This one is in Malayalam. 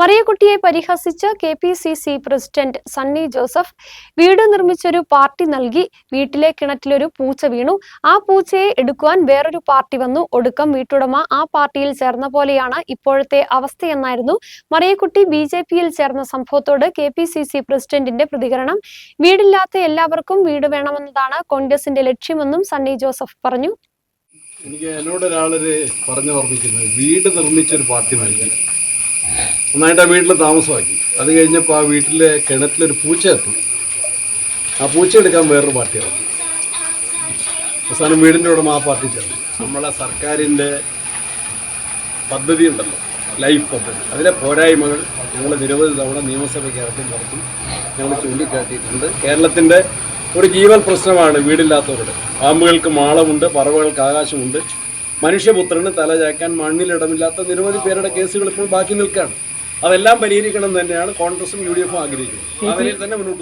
മറിയക്കുട്ടിയെ പരിഹസിച്ച് K P C C president Sunny Joseph വീട് നിർമ്മിച്ചൊരു പാർട്ടി നൽകി. വീട്ടിലെ കിണറ്റിലൊരു പൂച്ച വീണു. ആ പൂച്ചയെ എടുക്കുവാൻ വേറൊരു പാർട്ടി വന്നു. ഒടുക്കം വീട്ടുടമ ആ പാർട്ടിയിൽ ചേർന്ന പോലെയാണ് ഇപ്പോഴത്തെ അവസ്ഥയെന്നായിരുന്നു മറിയക്കുട്ടി ബി ജെ പിയിൽ ചേർന്ന സംഭവത്തോട് കെ പി സി സി പ്രസിഡന്റിന്റെ പ്രതികരണം. വീടില്ലാത്ത എല്ലാവർക്കും വീട് വേണമെന്നതാണ് കോൺഗ്രസിന്റെ ലക്ഷ്യമെന്നും സണ്ണി ജോസഫ് പറഞ്ഞു. എനിക്ക് എന്നോട് ഒരാളൊരു പറഞ്ഞു ഓർമ്മിക്കുന്നത് വീട് നിർമ്മിച്ചൊരു പാർട്ടി നൽകി. നന്നായിട്ട് ആ വീട്ടിൽ താമസമാക്കി. അത് കഴിഞ്ഞപ്പോൾ ആ വീട്ടിലെ കിണറ്റിലൊരു പൂച്ച എത്തും. ആ പൂച്ച എടുക്കാൻ വേറൊരു പാർട്ടിയാണ് അവസാനം വീടിന്റെ ഉടമ ആ പാർട്ടി ചേർന്നു. നമ്മളെ സർക്കാരിന്റെ പദ്ധതി ഉണ്ടല്ലോ ലൈഫ് പദ്ധതി. അതിലെ പോരായ്മകൾ ഞങ്ങൾ നിരവധി തവണ നിയമസഭയ്ക്കകത്തും പുറത്തും ഞങ്ങൾ ചൂണ്ടിക്കാട്ടിയിട്ടുണ്ട്. കേരളത്തിന്റെ ഒരു ജീവൻ പ്രശ്നമാണ് വീടില്ലാത്തവരുടെ. പാമ്പുകൾക്ക് മാളമുണ്ട് പറവകൾക്ക് ആകാശമുണ്ട്. മനുഷ്യപുത്രന് തല ചായ്ക്കാൻ മണ്ണിലിടമില്ലാത്ത നിരവധി പേരുടെ കേസുകൾ ഇപ്പോൾ ബാക്കി നിൽക്കുകയാണ്. അതെല്ലാം പരിഹരിക്കണം എന്ന് തന്നെയാണ് കോൺഗ്രസും യു ഡി എഫും ആഗ്രഹിക്കുന്നത്. അവരിൽ തന്നെ മുന്നോട്ട്